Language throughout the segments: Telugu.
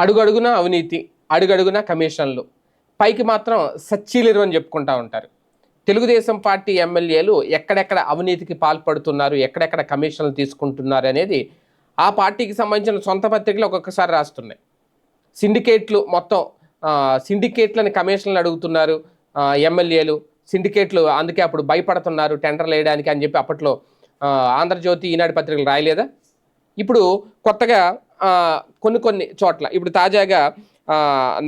అడుగడుగున అవినీతి అడుగడుగున కమిషన్లు. పైకి మాత్రం సచ్చీలిరు అని చెప్పుకుంటా ఉంటారు. తెలుగుదేశం పార్టీ ఎమ్మెల్యేలు ఎక్కడెక్కడ అవినీతికి పాల్పడుతున్నారు ఎక్కడెక్కడ కమిషన్లు తీసుకుంటున్నారు అనేది ఆ పార్టీకి సంబంధించిన సొంత పత్రికలు ఒక్కొక్కసారి రాస్తున్నాయి. సిండికేట్లు మొత్తం సిండికేట్లని కమిషన్లు అడుగుతున్నారు ఎమ్మెల్యేలు. సిండికేట్లు అందుకే అప్పుడు భయపడుతున్నారు టెండర్లు వేయడానికి అని చెప్పి అప్పట్లో ఆంధ్రజ్యోతి ఈనాడు పత్రికలు రాయలేదా? ఇప్పుడు కొత్తగా కొన్ని కొన్ని చోట్ల. ఇప్పుడు తాజాగా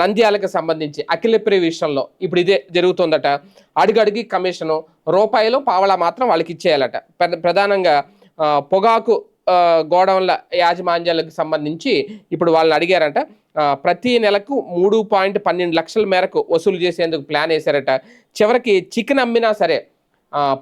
నంద్యాలకు సంబంధించి అఖిలప్రియ విషయంలో ఇప్పుడు ఇదే జరుగుతుందట. అడుగడిగి కమిషను రూపాయలు పావలా మాత్రం వాళ్ళకి ఇచ్చేయాలట. ప్ర- ప్రధానంగా పొగాకు గోడౌన్ల యాజమాన్యాలకు సంబంధించి ఇప్పుడు వాళ్ళని అడిగారంట. ప్రతి నెలకు మూడు పాయింట్ పన్నెండు లక్షల మేరకు వసూలు చేసేందుకు ప్లాన్ వేశారట. చివరికి చికెన్ అమ్మినా సరే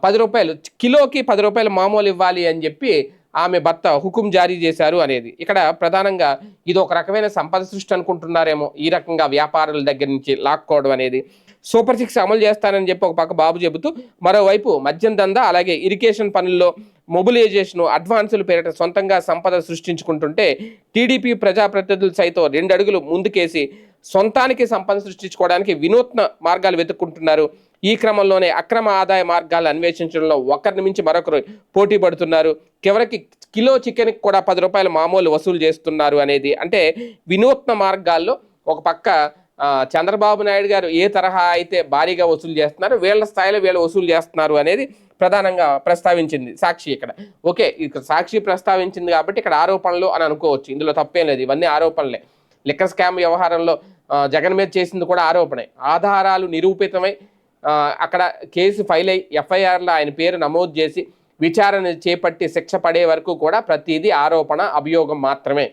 పది రూపాయలు కిలోకి పది రూపాయలు మామూలు ఇవ్వాలి అని చెప్పి ఆమె భర్త హుకుం జారీ చేశారు అనేది. ఇక్కడ ప్రధానంగా ఇది ఒక రకమైన సంపద సృష్టి అనుకుంటున్నారేమో ఈ రకంగా వ్యాపారుల దగ్గర నుంచి లాక్కోవడం అనేది. సూపర్ సిక్స్ అమలు చేస్తానని చెప్పి ఒక పక్క బాబు చెబుతూ మరోవైపు మద్యం దందా అలాగే ఇరిగేషన్ పనుల్లో మొబిలైజేషన్ అడ్వాన్సులు పేరిట సొంతంగా సంపద సృష్టించుకుంటుంటే టీడీపీ ప్రజాప్రతినిధులు సైతం రెండు అడుగులు ముందుకేసి సొంతానికి సంపద సృష్టించుకోవడానికి వినూత్న మార్గాలు వెతుక్కుంటున్నారు. ఈ క్రమంలోనే అక్రమ ఆదాయ మార్గాలు అన్వేషించడంలో ఒకరిని మించి మరొకరు పోటీ పడుతున్నారు. చివరికి కిలో చికెన్కి కూడా పది రూపాయలు మామూలు వసూలు చేస్తున్నారు అనేది. అంటే వినూత్న మార్గాల్లో ఒక పక్క చంద్రబాబు నాయుడు గారు ఏ తరహా అయితే భారీగా వసూలు చేస్తున్నారు వీళ్ళ స్థాయిలో వీళ్ళు వసూలు చేస్తున్నారు అనేది ప్రధానంగా ప్రస్తావించింది సాక్షి ఇక్కడ. ఓకే ఇక్కడ సాక్షి ప్రస్తావించింది కాబట్టి ఇక్కడ ఆరోపణలు అని అనుకోవచ్చు. ఇందులో తప్పేం లేదు. ఇవన్నీ ఆరోపణలే. లిక్కర్ స్కామ్ వ్యవహారంలో జగన్ మీద చేసింది కూడా ఆరోపణే. ఆధారాలు నిరూపితమై అక్కడ కేసు ఫైల్ అయి ఎఫ్ఐఆర్లో ఆయన పేరు నమోదు చేసి విచారణ చేపట్టి శిక్ష పడే వరకు కూడా ప్రతిదీ ఆరోపణ అభియోగం మాత్రమే.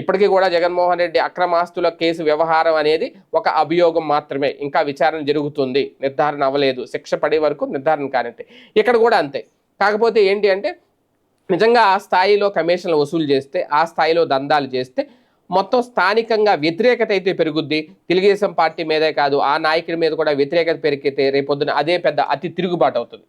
ఇప్పటికీ కూడా జగన్మోహన్ రెడ్డి అక్రమాస్తుల కేసు వ్యవహారం అనేది ఒక అభియోగం మాత్రమే. ఇంకా విచారణ జరుగుతుంది. నిర్ధారణ అవ్వలేదు. శిక్ష పడే వరకు నిర్ధారణ కానంతే ఇక్కడ కూడా అంతే. కాకపోతే ఏంటి అంటే నిజంగా ఆ స్థాయిలో కమిషన్లు వసూలు చేస్తే ఆ స్థాయిలో దందాలు చేస్తే మొత్తం స్థానికంగా వ్యతిరేకత అయితే పెరుగుద్ది. తెలుగుదేశం పార్టీ మీదే కాదు ఆ నాయకుడి మీద కూడా వ్యతిరేకత పెరిగితే రేపొద్దున అదే పెద్ద అతి తిరుగుబాటు అవుతుంది.